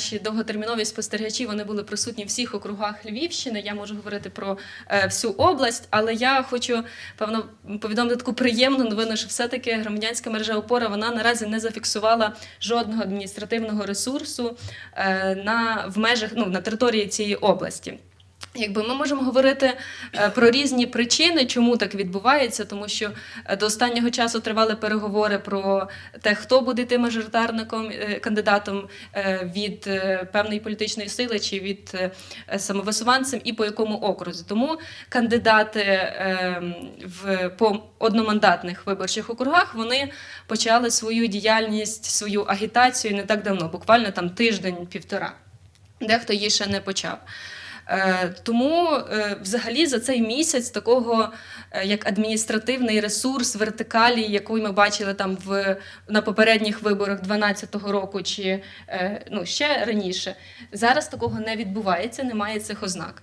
Наші довготермінові спостерігачі вони були присутні в всіх округах Львівщини. Я можу говорити про е, всю область, але я хочу певно повідомити таку приємну новину, що все-таки громадянська мережа опора вона наразі не зафіксувала жодного адміністративного ресурсу е, на в межах ну на території цієї області. Якби ми можемо говорити е, про різні причини, чому так відбувається, тому що е, до останнього часу тривали переговори про те, хто буде тим мажоритарником, е, кандидатом від певної політичної сили чи від самовисуванцем і по якому окрузі. Тому кандидати в по одномандатних виборчих округах вони почали свою діяльність, свою агітацію не так давно, буквально там тиждень-півтора. Дехто її ще не почав. Е, Тому е, взагалі за цей місяць такого е, як адміністративний ресурс вертикалі, яку ми бачили там в на попередніх виборах 12-го року чи ну ще раніше, зараз такого не відбувається, немає цих ознак.